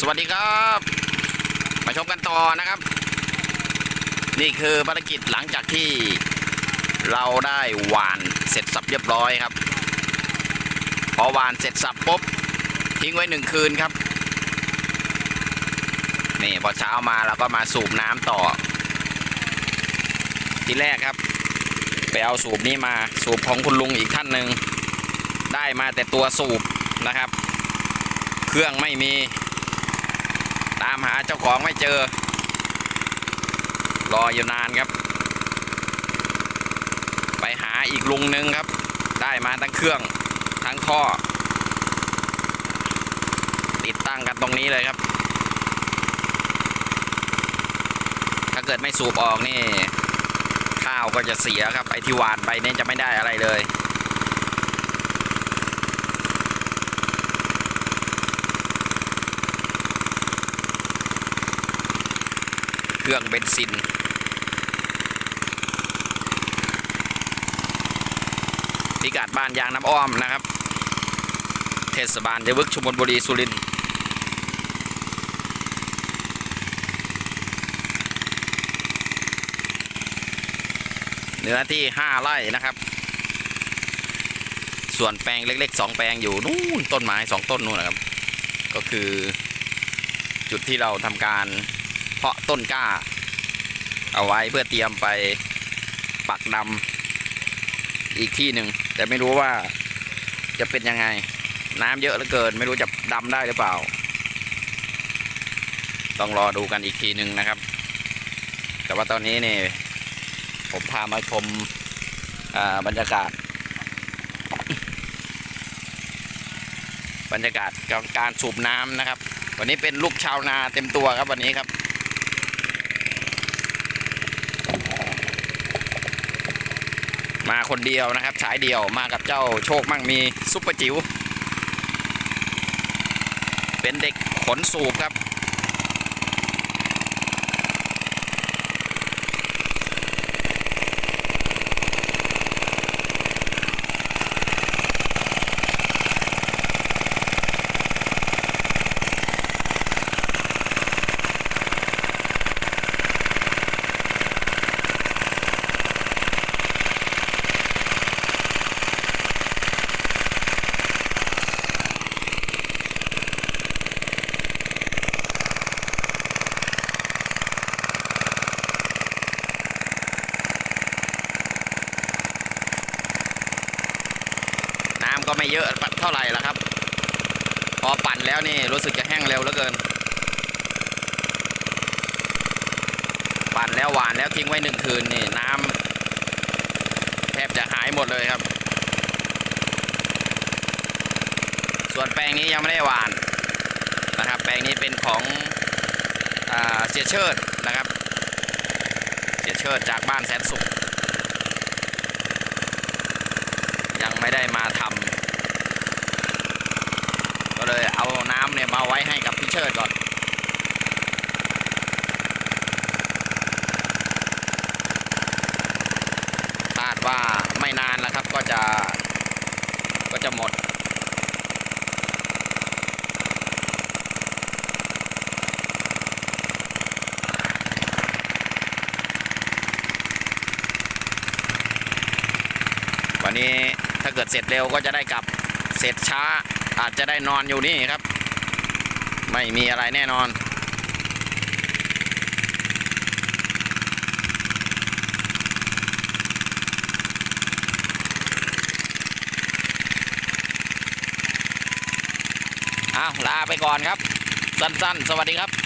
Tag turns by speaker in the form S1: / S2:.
S1: สวัสดีครับมาชมกันต่อนะครับ นี่คือภารกิจหลังจากที่เราได้หวานเสร็จสับเรียบร้อยครับ พอหวานเสร็จสับปุ๊บทิ้งไว้หนึ่งคืนครับนี่พอเช้ามาเราก็มาสูบน้ำต่อ ทีแรกครับ ไปเอาสูบนี้มาสูบของคุณลุงอีกท่านหนึ่งได้มาแต่ตัวสูบนะครับ เครื่องไม่มี ตามหาเจ้าของไม่เจอ รออยู่นานครับ ไปหาอีกลุงหนึ่งครับ ได้มาทั้งเครื่องทั้งท่อ ติดตั้งกันตรงนี้เลยครับ ถ้าเกิดไม่สูบออกนี่ ข้าวก็จะเสียครับ ไอที่หวานไปเนี่ยจะไม่ได้อะไรเลย เครื่องเบนซิน พิกัดบ้านยางน้ำอ้อมนะครับ เทศบาลเดวึกชุมพลบุรีสุรินทร์เนื้อที่ 5 ไร่นะครับ ส่วนแปลงเล็กๆ 2 แปลงอยู่นู่นต้นไม้ 2 ต้นนู่นนะครับ ก็คือจุดที่เราทำการ เพาะต้นกล้า เอาไว้เพื่อเตรียมไปปักดำอีกที่หนึ่ง แต่ไม่รู้ว่าจะเป็นยังไง น้ำเยอะเหลือเกิน ไม่รู้จะดำได้หรือเปล่า ต้องรอดูกันอีกทีหนึ่งนะครับ แต่ว่าตอนนี้นี่ผมพามาชมบรรยากาศ บรรยากาศการสูบน้ำนะครับ วันนี้เป็นลูกชาวนาเต็มตัวครับวันนี้ครับ มาคนเดียวนะครับสายเดียวมากับเจ้าโชคมั่งมีซุปเปอร์จิ๋วเป็นเด็กขนสูบครับ ไม่เยอะเท่าไหร่ละครับ พอปั่นแล้วนี่รู้สึกจะแห้งเร็วเหลือเกิน ปั่นแล้วหวานแล้วทิ้งไว้หนึ่งคืนนี่น้ำแทบจะหายหมดเลยครับ ส่วนแปลงนี้ยังไม่ได้หวานนะครับ แปลงนี้เป็นของอเสียเชิดนะครับ เสียเชิดจากบ้านแสนสุขยังไม่ได้มาทำ ก็เลยเอาน้ำเนี่ยมาไว้ให้กับพี่เชิดก่อน คาดว่าไม่นานแล้วครับก็จะก็จะหมด วันนี้ถ้าเกิดเสร็จเร็วก็จะได้กลับเสร็จช้า อาจจะได้นอนอยู่นี่ครับ ไม่มีอะไรแน่นอน เอาลาไปก่อนครับ สั้นๆ สวัสดีครับ